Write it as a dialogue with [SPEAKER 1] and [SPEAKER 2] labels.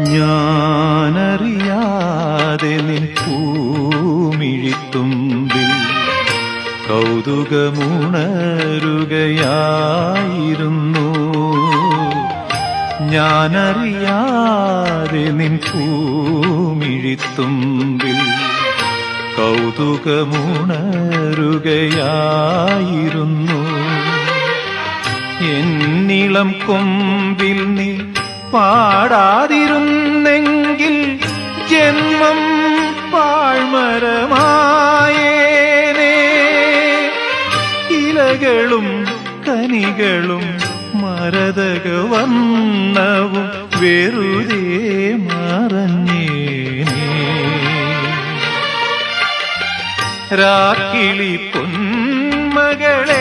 [SPEAKER 1] ഞാനറിയാതെ നിൻ പൂമിഴിത്തുമ്പിൽ കൗതുകമുണരുകയായിരുന്നു. ഞാനറിയാതെ നിൻ പൂമിഴിത്തുമ്പിൽ കൗതുകമുണരുകയായിരുന്നു. എന്നിളം കൊമ്പിൽ നീ പാടാതിരുന്നെങ്കിൽ ജന്മം പാഴ്മരമായേനേ. ഇലകളും കനികളും മരതക വന്നവും വെറുതെ മറഞ്ഞേനേ. രാക്കിളി പൊന്മകളെ